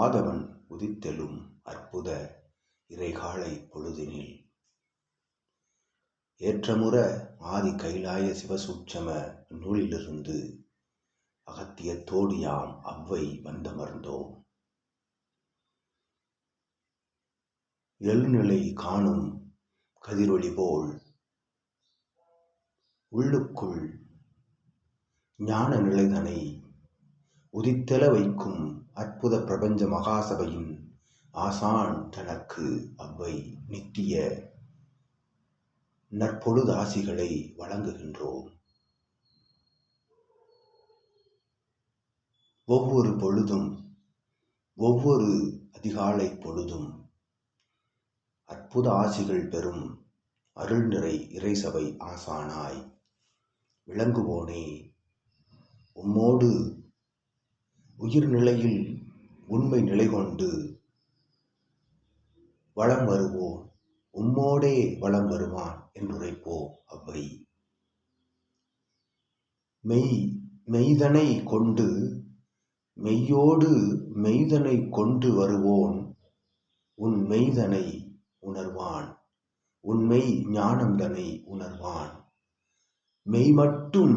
ஆதவன் உதித்தெழும் அற்புத இறைகாலை பொழுதினில். ஏற்றமுற ஆதி கைலாய சிவசூட்சம நூலிலிருந்து அகத்தியத்தோடு யாம் அவ்வை வந்தமர்ந்தோம். எழுநிலை காணும் கதிரொளி போல் உள்ளுக்குள் ஞான நிலைதனை உதித்தெழ வைக்கும் அற்புத பிரபஞ்ச மகாசபையின் ஆசான் தனக்கு அவ்வை நித்திய நற்பொழுதாசிகளை வழங்குகின்றோம். ஒவ்வொரு பொழுதும் ஒவ்வொரு அதிகாலை பொழுதும் அற்புத ஆசிகள் பெறும் அருள் நிறை இறைசபை ஆசானாய். விளங்குவோனே உம்மோடு உயிர்நிலையில் உண்மை நிலை கொண்டு வளம் வருவோன் உம்மோடே வளம் வருவான் என்றுரைப்போ அவ்வை. மெய் மெய்தனை கொண்டு மெய்யோடு மெய்தனை கொண்டு வருவோன் உன் மெய்தனை உணர்வான் உண்மை ஞானம்தனை உணர்வான். மெய் மட்டும்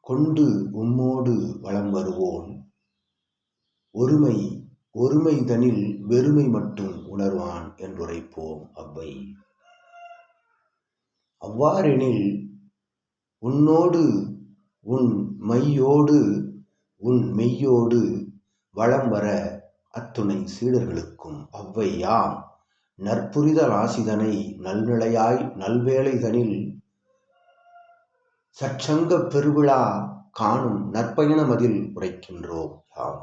கொண்டு உம்மோடு வளம் வருவோன் ஒருமை ஒருமைதனில் வெறுமை மட்டும் உணர்வான் என்றுரைப்போம் அவ்வை. அவ்வாறெனில் உன்னோடு உன் மையோடு உன் மெய்யோடு வளம் வர அத்துணை சீடர்களுக்கும் அவ்வை யாம் ராசிதனை ஆசிதனை நல்நிலையாய் நல்வேளைதனில் சற்சங்க பெருவிழா காணும் நற்பயணமதில் உரைக்கின்றோம் யாம்.